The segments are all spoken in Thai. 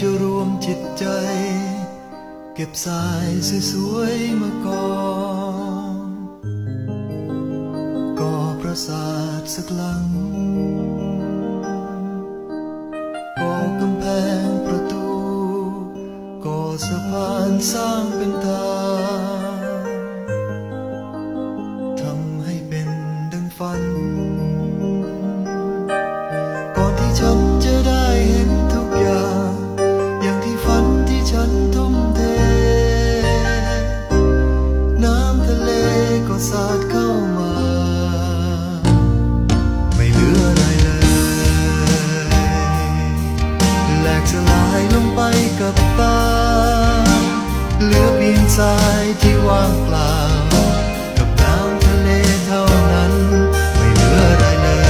จะรวมจิตใจ เก็บสายสวยๆมากองก่อปราสาทสักหลังก่อกำแพงประตู ก่อสะพานสร้างเป็นทาง แตกสลายลงไปกับตาเหลือเพียงทรายที่ว่างเปล่า กับน้ำทะเลเท่านั้น ไม่เหลืออะไรเลย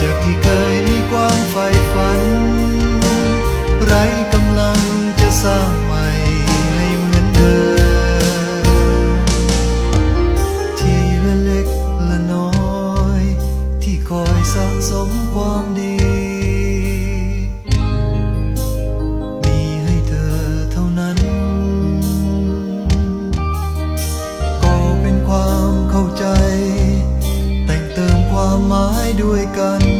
จากที่เคยมีความใฝ่ฝัน ไรกำลังจะสร้าง mãi đuôi cần